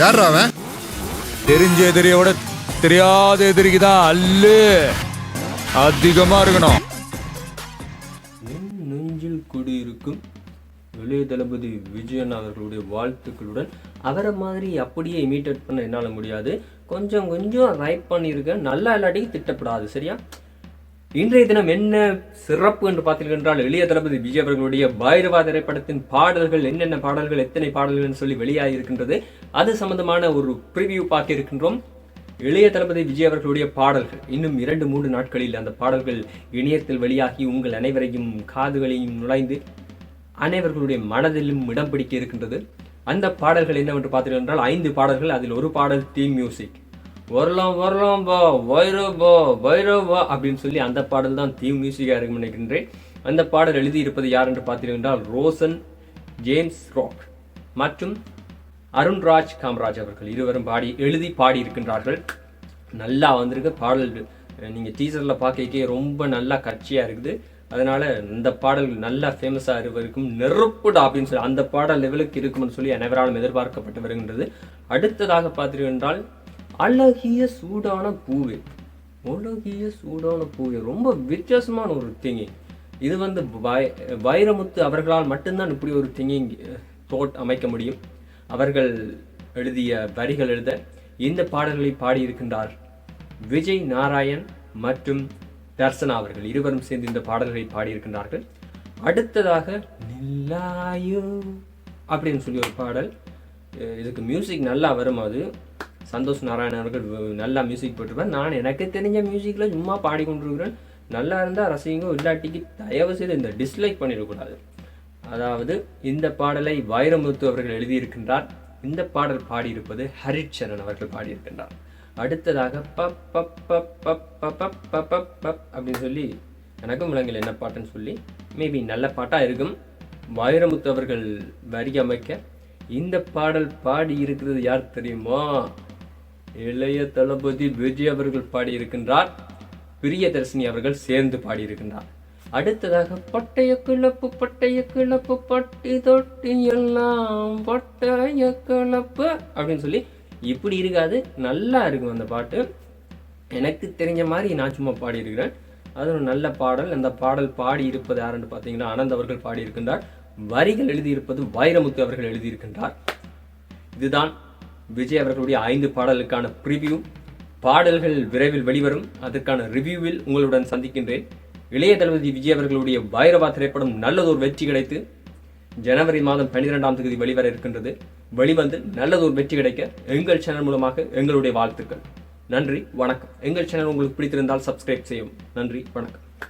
யாரா அவன்? தெரிஞ்ச எதிரியை விட தெரியாத எதிரிக்கு தான் அல்லு. அதிகமா இருக்கணும். என் நெஞ்சில் குடியிருக்கும் இளைய தளபதி விஜயன் அவர்களுடைய வாழ்த்துக்களுடன் அவரை மாதிரி அப்படியே இமிட்டேட் பண்ண என்னால் முடியாது. கொஞ்சம் கொஞ்சம் ரைப் பண்ணியிருக்கேன் நல்லா இல்லாட்டி திட்டப்படாது சரியா? இன்றைய தினம் என்ன சிறப்பு என்று பார்த்தீர்கள் எளிய தளபதி விஜய் அவர்களுடைய பைரவா திரைப்படத்தின் பாடல்கள் என்னென்ன பாடல்கள் எத்தனை பாடல்கள் சொல்லி வெளியாகியிருக்கின்றது. அது சம்பந்தமான ஒரு ப்ரிவியூ பார்க்க இருக்கின்றோம் இளைய தளபதி விஜய் அவர்களுடைய பாடல்கள் இன்னும் இரண்டு மூன்று நாட்களில் அந்த பாடல்கள் இணையத்தில் வெளியாகி உங்கள் அனைவரையும் காதுகளையும் நுழைந்து அனைவர்களுடைய மனதிலும் இடம் பிடிக்க இருக்கின்றது. அந்த பாடல்கள் என்னவென்று பார்த்தீர்கள் என்றால் ஐந்து பாடல்கள் அதில் ஒரு பாடல் தீம் மியூசிக் வரலாம் வரலாம் வா வைரோ வா வைரோ வா அப்படின்னு சொல்லி அந்த பாடல் தான் தீம் மியூசிக்காக இருக்கும் நினைக்கின்றேன். அந்த பாடல் எழுதி இருப்பது யார் என்று பார்த்தீர்கள் என்றால் ரோசன் ஜேம்ஸ் ராக் மற்றும் அருண்ராஜ் காமராஜ் அவர்கள் இருவரும் பாடி எழுதி பாடி இருக்கின்றார்கள் நல்லா வந்திருக்கு பாடல். நீங்கள் டீசரில் பார்க்கக்கே ரொம்ப நல்லா கட்சியாக இருக்குது. அதனால இந்த பாடல் நல்லா ஃபேமஸாக இருவருக்கும் நெருப்புடா அப்படின்னு சொல்லி அந்த பாடல் லெவலுக்கு இருக்கும்னு சொல்லி அனைவராலும் எதிர்பார்க்கப்பட்டு வருகின்றது. அடுத்ததாக பார்த்தீர்கள் என்றால் அழகிய சூடான பூவே. அழகிய சூடான பூவே. ரொம்ப வித்தியாசமான ஒரு திங்கிங் இது வந்து வை- வைரமுத்து அவர்களால் மட்டும்தான் இப்படி ஒரு திங்கிங் தோட் அமைக்க முடியும். அவர்கள் எழுதிய வரிகள் எழுத இந்த பாடல்களை பாடியிருக்கின்றார் விஜய் நாராயண் மற்றும் தர்சனா அவர்கள். இருவரும் சேர்ந்து இந்த பாடல்களை பாடியிருக்கின்றார்கள். அடுத்ததாக நில்லாயோ அப்படின்னு சொல்லி ஒரு பாடல். இதுக்கு மியூசிக் நல்லா வரும் அது. சந்தோஷ் நாராயணன் அவர்கள் நல்லா மியூசிக் போட்டிருப்பார். நான் எனக்கு தெரிஞ்ச மியூசிக்கில் சும்மா பாடிக்கொண்டிருக்கிறேன். நல்லா இருந்தால் ரசிங்க இல்லாட்டிக்கு தயவு செய்து இந்த டிஸ்லைக் பண்ணிடக்கூடாது. அதாவது இந்த பாடலை வைரமுத்து அவர்கள் எழுதியிருக்கின்றார். இந்த பாடல் பாடியிருப்பது ஹரிச்சரன் அவர்கள் பாடியிருக்கின்றார். அடுத்ததாக பப் பப் பப் பப் பப் பப் பப் பப் பப் அப்படின்னு சொல்லி எனக்கும் விலங்கில் என்ன பாட்டுன்னு சொல்லி மேபி நல்ல பாட்டாக இருக்கும். வைரமுத்து அவர்கள் வரி அமைக்க இந்த பாடல் பாடி இருக்கிறது யார் தெரியுமா? இளைய தளபதி விஜய் அவர்கள் பாடியிருக்கின்றார் பிரியதர்சினி அவர்கள் சேர்ந்து பாடியிருக்கின்றார். அடுத்ததாக பட்டய கிளப்பு பட்டய கிளப்பு பட்டி தொட்டி எல்லாம் பட்டய கிளப்பு அப்படின்னு சொல்லி இப்படி இருக்காது நல்லா இருக்கும் அந்த பாட்டு. எனக்கு தெரிஞ்ச மாதிரி நான் சும்மா பாடியிருக்கிறேன். அது ஒரு நல்ல பாடல். அந்த பாடல் பாடி இருப்பது யாருன்னு பார்த்தீங்கன்னா ஆனந்த் அவர்கள் பாடியிருக்கின்றார். வரிகள் எழுதியிருப்பது வைரமுத்து அவர்கள் எழுதியிருக்கின்றார். இதுதான் விஜய் அவர்களுடைய ஐந்து பாடலுக்கான ப்ரிவியூ பாடல்கள் விரைவில் வெளிவரும். அதற்கான ரிவ்யூவில் உங்களுடன் சந்திக்கின்றேன். இளைய தளபதி விஜய் அவர்களுடைய பைரவா திரைப்படம் நல்லதொரு வெற்றி கிடைத்து ஜனவரி மாதம் பன்னிரெண்டாம் தேதி வெளிவர இருக்கின்றது. வெளிவந்து நல்லதொரு வெற்றி கிடைக்க எங்கள் சேனல் மூலமாக எங்களுடைய வாழ்த்துக்கள். நன்றி வணக்கம். எங்கள் சேனல் உங்களுக்கு பிடித்திருந்தால் சப்ஸ்கிரைப் செய்யும் நன்றி வணக்கம்.